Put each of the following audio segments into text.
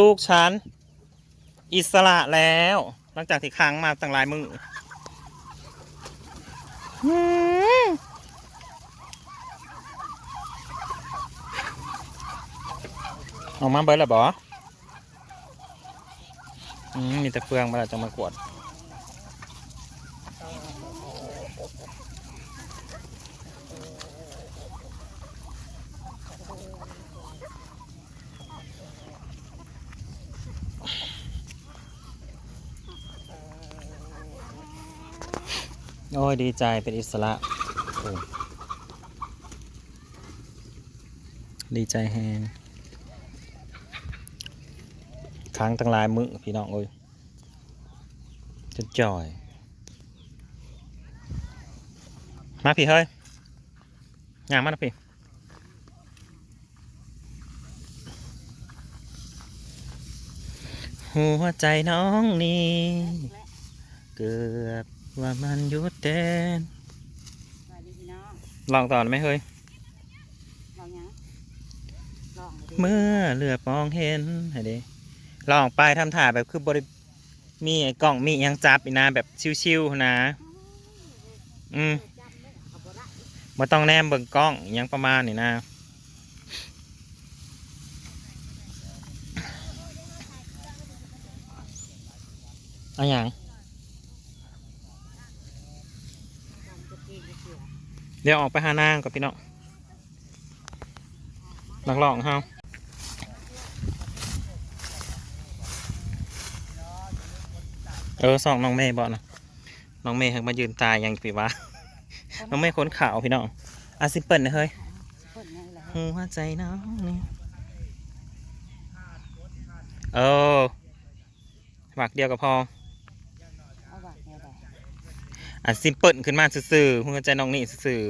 ลูกๆฉัน อิสระแล้ว หลังจากที่ค้างมาตั้งหลายมือออกมาเบิร์ดแล้วบออืมมีแต่เฟืองมาแล้วจะมากวด โอ้ยดีใจเป็นอิสระ ดีใจแฮงค้างตั้งลายมือพี่น้องเอ้ยจะจ่อย มาพี่เฮ้ยงามมากนะพี่หัวใจน้องนี่ เกือบ ว่ามันหยุดเต้นสวัสดีพี่น้องลองต่อไหมเฮ้ยลองยังลองเลยดิเมื่อเหลือบมองเห็นให้ดิลองไปทำถ่ายแบบคือบริมีไอ้กล่องมีอิหยังจับอีกนะแบบชิวๆนะ อืมจำได้เอาบ่ได้มาต้องแนมเบิ่งกล้องอิหยังประมาณนี้นะ เอาอย่าง จำตัวเองก็เสือ เดี๋ยวออกไปหานางกับพี่น้องนักร้องเฮาเออสองน้องเมย์บอกนะน้องเมย์ให้มายืนตายยังปีวะน้องเมย์ค้นข่าวพี่น้องอาซิมเปิลนะเฮ้ยเพิ่นนั่นแหละหัวใจน้องนี่เออหมักเดียวก็พอ เอาบาดแน่ได้ อะซิมเปิลขึ้นมาซื่อๆหัวใจน้องนี่ซื่อ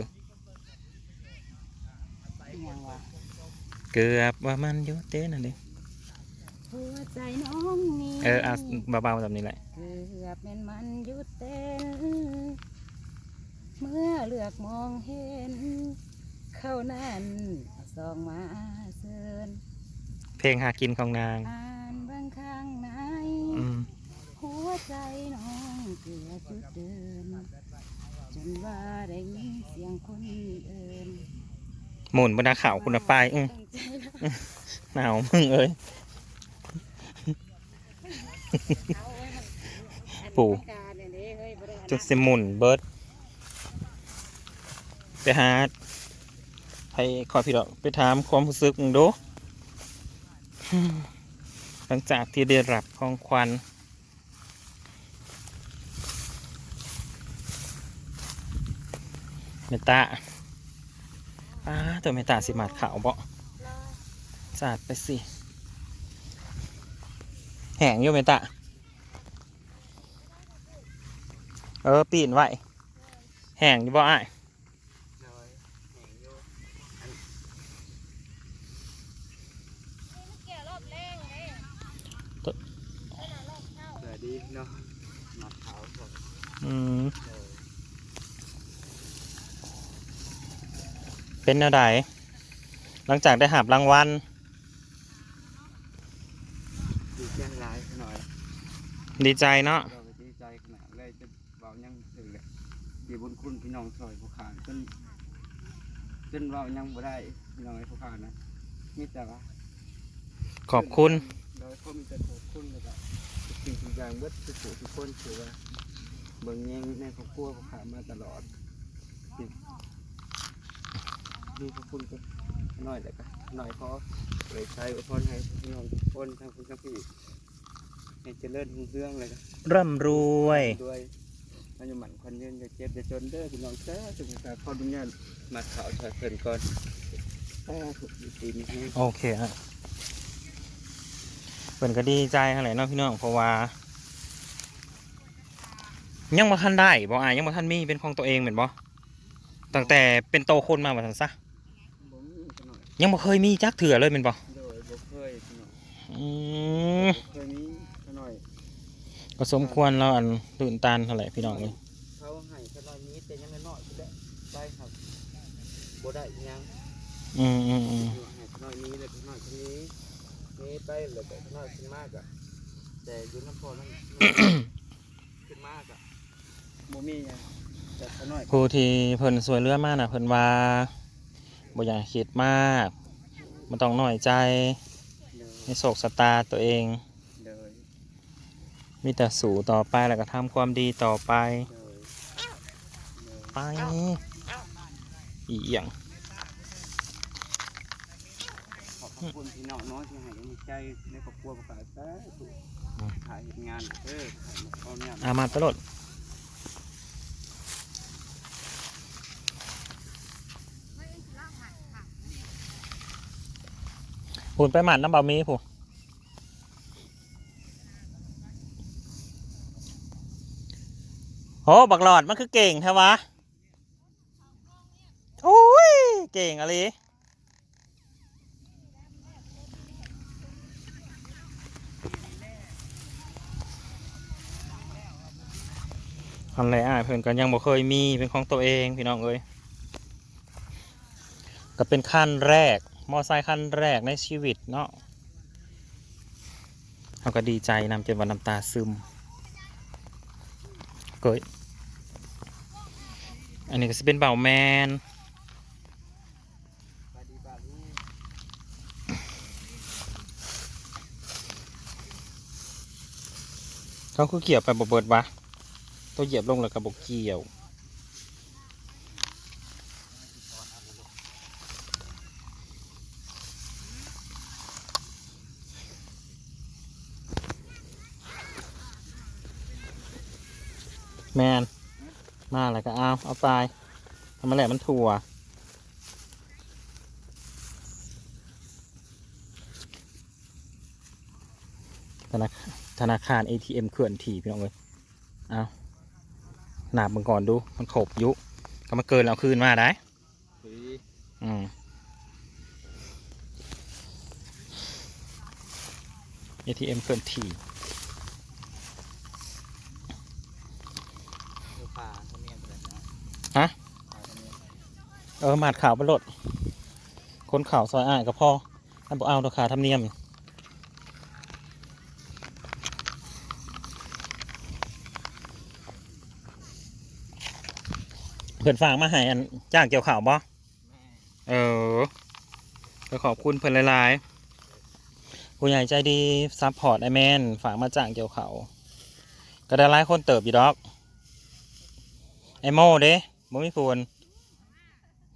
อีหยังวะๆเกือบว่ามันอยุเต้นนั่นเองหัวใจน้องนี่เอออะเบาๆแบบนี้แหละเกือบเป็นมันหยุดเต้นเมื่อเลือกมองเห็น เข้านั้นส่องมาเซินเพลงหากินของนางอ่านบางข้างในอืมหัวใจน้อง เกือบจุดเดินจนว่าได้ยินเสียงคนเอินหมุนบรรดาข่าวคุณไปอืมตั้งใจแล้วหนาวมึงเอ้ยเอาไว้มันอันปู่ต้องการเนี่ยเด้เฮ้ยบ่ได้อันจุดนั้นสิหมุนเบิร์ดไปหาไปขอพี่ดอกไปถามความรู้สึกมึงดูอืมหลังจากที่ได้รับของขวัญ เมตตาอ้าตัวเมตตาสิมาดขาวบ่สาดไปสิแห้งอยู่เมตตาเออปีนไว้แห้งอยู่บ่อ้ายสวัสดีเนาะมาขาวสดอืม เป็นแนวใดหลังจากได้หับรางวัลดีแจ้งร้ายหน่อยดีใจเนาะเราไปดีใจขนาดเลยจะเบายังถึงเลยดีบุญคุณพี่น้องซอยผู้ขานจนจนเรายังบ่ได้พี่น้องไอ้ผู้ขานนะมีแต่ว่าขอบคุณโดยเขามีแต่ขอบคุณเลยแบบสิ่งทุกอย่างเบิดทุกผู้ทุกคนถือว่าเบิ่งแยงในครอบครัวผู้ขานมาตลอดที่ มีขอบคุณก็น้อยแต่ก็น้อยพอเลยใช้อวยพรให้พี่น้องทุกคนทั้งคุณทั้งพี่ให้เจริญรุ่งเรืองเลยก็ร่ำรวย ด้วยมันอยู่หมันคนยืนจะเจ็บจะจนเด้อพี่น้องเด้อถึงจะขอดุญาตมาเข่าวชาเพิ่นก่อนแต่ถูกตีนี้ให้โอเคอะเปิ่นก็ดีใจอะไรเนาะพี่น้องเพราะว่า ยังบ่ทันได้บ่อายยังบ่ทันมีเป็นของตัวเองเหมือนบ่ตั้งแต่เป็นโตคนมาว่าซั่นซะ ยยังบ่เคยมีจักเถื่อเลยเหมือนบ่โดยบ่เคยพี่น้องอืมบ่เคยมีกันหน่อยก็สมควรแล้วอันตื่นตานเท่าไหร่พี่น้องเลยเขาให้กันหน่อยนี้แต่ยังน้อยๆอยู่แล้วไปครับบ่ได้อิหยังอืมอืมอืมให้กันหน่อยนี้แล้วกันหน่อยคนนี้นี่ไปเลยแต่น้อยขึ้นมากอะแต่อยุ่น้ำพอนั่นขึ้นมากอะบ่มีหยังแต่ขน้อยผู้ที่เพิ่นสวยเรือมากน่ะเพิ่นว่า บ่อยากให้คิดมากมันต้องน้อยใจเดินในโศกสตาตัวเองเดินมีแต่สู่ต่อไปแล้วก็ทำความดีต่อไปเดินเดินไป อีเอียงขอบพระคุณพี่น้องเน้อยที่ให้กำลังใจในครอบครัวประกาศแต่ถูกถ่ายเหตุงานเออถ่ายมาเอาเนี่ยอามาตลอด พูนไปหมันน้ำบะมีผู้โอ้บักหลอดมันคือเก่งแท้วะโอ้ย เก่งอะไรอันไรอะเพื่อนกันยังบ่เคยมีเป็นของตัวเองพี่น้องเอ้ยก็เป็นขั้นแรก มอไซคันแรกในชีวิตเนาะเราก็ดีใจนำจนวันน้ำตาซึมเกยอันนี้ก็จะเป็นเบาแมนไปดีบ้าลูกเขาคือเกี่ยวไปบ่เบิดวะตัวเหยียบลงแล้วก็บกเกี่ยว แมนมาแล้วก็เอาเอาไปทำมาแหละมันถั่วธนาคารธนาคาร ATM เคลื่อนที่พี่น้องเอ้ยเอาหนาบมึงก่อนดู มันขบยุ ก็มาเกินแล้วเอาคืนมาได้สีอืม ATM เคลื่อนที่ โซฟาเขาเมียนไปแล้วนะ ฮะ ขาเขาเมียน เออหมาดข่าวไปโหลดคนข่าวซอยอ่ายก็พอท่านบอกเอาตัวขาทำเนียมเพื่อนฝากมาให้อันจ้างเกี่ยวข่าวบ่เออก็ขอบคุณเพื่อนหลายๆผู้ใหญ่ใจดีซัพพอร์ตไอแมนฝากมาจ้างเกี่ยวข่าวก็ได้หลายคนเติบอยู่ดอก ไอโม่เด้บ่มีพูน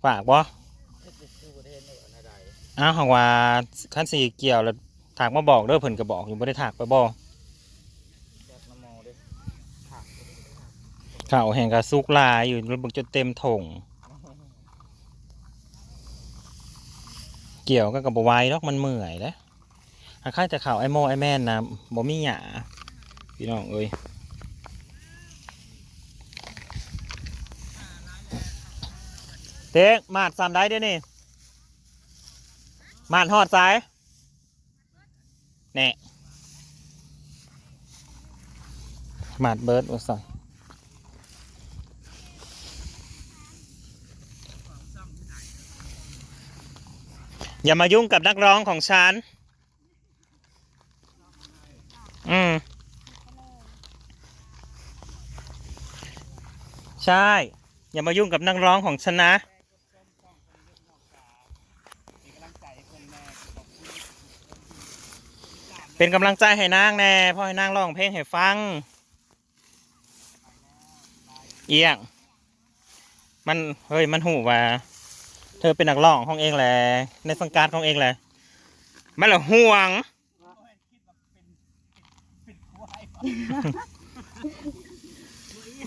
ฝากบ่ตู้ประอ้าวหากว่าขั้นสี่เกี่ยวแล้วถากมาบอกเด้อเพิ่นก็บอกอยู่บ่ได้ถากไปบ่แจ็คน้ำมอเข่าวแห่งกระซุกลายอยู่ระเบิกจนเต็มถงเกี่ยวก็กับบไหวดอกมันเมื่อยแล้วหากใครแต่ข่าวไอโมไอแม่นนะบ่มีหยาพี่น้องเอ้ย เต็กมาดสามได้เด้อนี่มาดหอดสายแน่มาดเบิร์ดว่าสั่งอย่ามายุ่งกับนักร้องของฉัน อืม ใช่ อย่ามายุ่งกับนักร้องของฉันนะ เป็นกำลังใจให้นางแน่พ่อให้นางร้องเพลงให้ฟัง เอียง มันเฮ้ยมันหูว่า เธอเป็นนักร้องของเองแหละในสังกัดของเองแหละไม่ละห่วง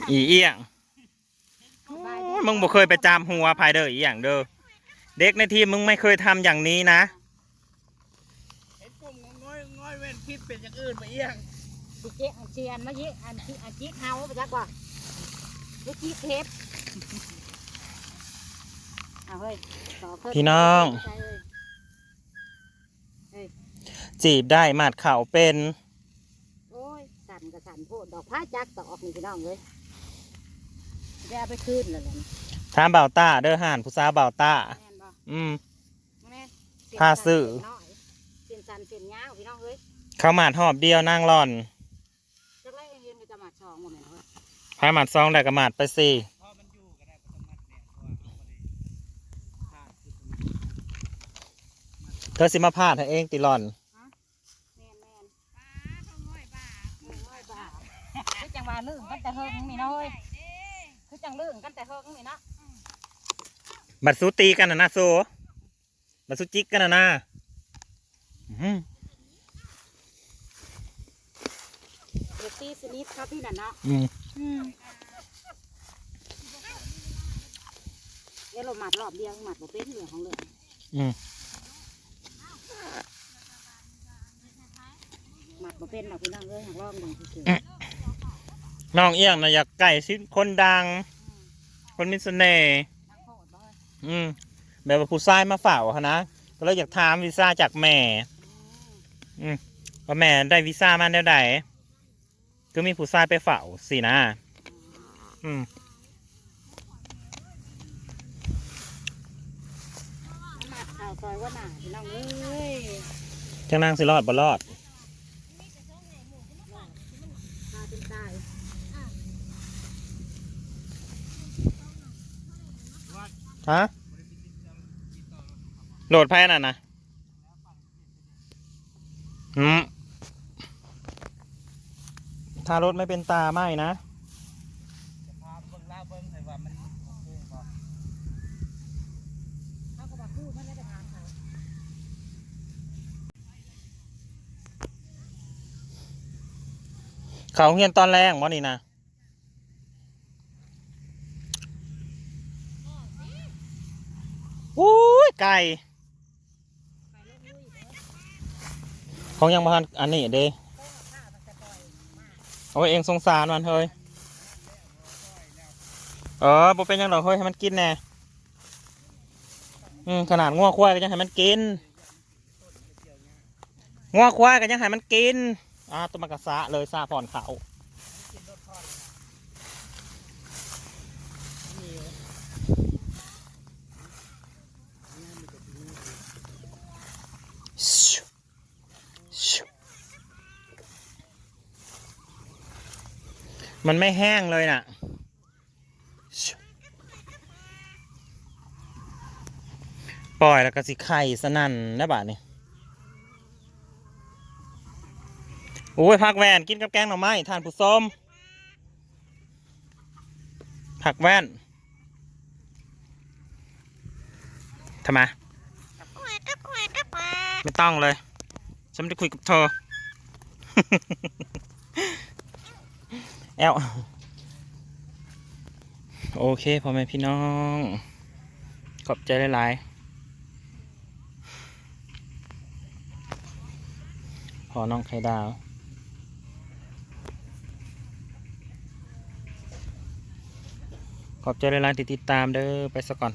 อีเอียงมึงบ่เคยไปจามหัวภายเด้ออีอย่างเด้อเด็กในทีมมึงไม่เคยทำอย่างนี้นะ เห็นกลุ่มง้อยง้อย เว้นคิดเป็นอย่างอื่นมาเอี้ยงดิเจอันเชียนมาเยอันที่อันจีเฮาไปจักว่าดิจีเทปเอาเฮ้ยต่อเพิ่มพี่น้อง ใจเลยจีบได้หมัดเข่าเป็นโอ้ยสั่นกับสั่นโพดดอกผ้าจักตอกนี่พี่น้องเลยจะเอาไปคืนแล้วล่ะนี่ถามเบาต้าเด้อห่านผู้สาวเบาต้า แม่นบ่อืม แม่นผ้าซื้อเส้นสั้นเส้นยาวเข้าหมาดหอบเดียวนั่งร่อนจะไล่เย็นก็จะมาชองโมเมนต์เว้ยพายหมัดซองได้กับหมัดไปสิพอมันอยู่ก็ได้บ่ต้องมัดแน่เพราะว่าเอาบ่ได้พลาดคือตรงนี้เธอสิมาพาดให้เองติร่อนแมนแมนป้าเขาง่อยบ้าง่อยบ้าคือจังหวะลื่นกันแต่เฮิงนี่เนาะเฮ้ยคือจังลื่นกันแต่เฮิงนี่เนาะบัดสู้ตีกันนะนะโซบัดสู้จิกกันนะนะ อื้อเด็กตีสนิทครับพี่น่ะเนาะอืมอืมเดี๋ยวเราหมัดรอบเดียวหมัดบ่เป็นเรื่องของเรื่องอืมหมัดบ่เป็นหรอกพี่น้องเอ้ยหักลองเบิ่งซื่อน้องเอี้ยงนะอยากไก่สิคนดัง คนมีเสน่ห์ๆทั้งโคตรบ่เอ้ยอืมแบบว่าผู้ชายมาเฝ้าเขานะก็เลยอยากถามวีซ่าจากแม่ อืมว่าแม่ได้วีซ่ามาแล้วใด ก็มีผู้ชายไปเฝ้าสินะ อืมมาข่าวซอยว่าหนาพี่น้องเอ้ยจังนางสิรอดบ่รอด ตาเป็นตายฮะโหลดไพ่น่ะนะอืม ถ้ารถไม่เป็นตาไม่นะจะพาเบิ่งลาเบิ่งให้ว่ามันโอเคบ่เขาก็บอกคือมันไม่ได้ถามเขาเขาเฮียนตอนแรกวะนี่นะอุ้ยไก่เขายังมาทันอันนี้เด้ โอ้ยเองสงสารมันเฮ้ยเออบ่เป็นยังหรอกเฮ้ยให้มันกินแน่อืมขนาดง้อควายก็ยังให้มันกินง้อควายก็ยังให้มันกินอ่าตัวมันกระซะเลยซาผ่อนเขา มันไม่แห้งเลยน่ะ ปล่อยแล้วก็สิไข่สนั่นนะบาทนี่โอ้ยผักแวนกินกับแกงหน่อไม้ทานผู้ส้มผักแว่นทำไมไม่ต้องเลย ฉันไม่ได้คุยกับเธอ แอลโอเคพ่อแม่พี่น้อง ขอบใจหลายๆพอน้องไข่ดาวขอบใจหลายๆที่ติดตามเด้อไปซะก่อน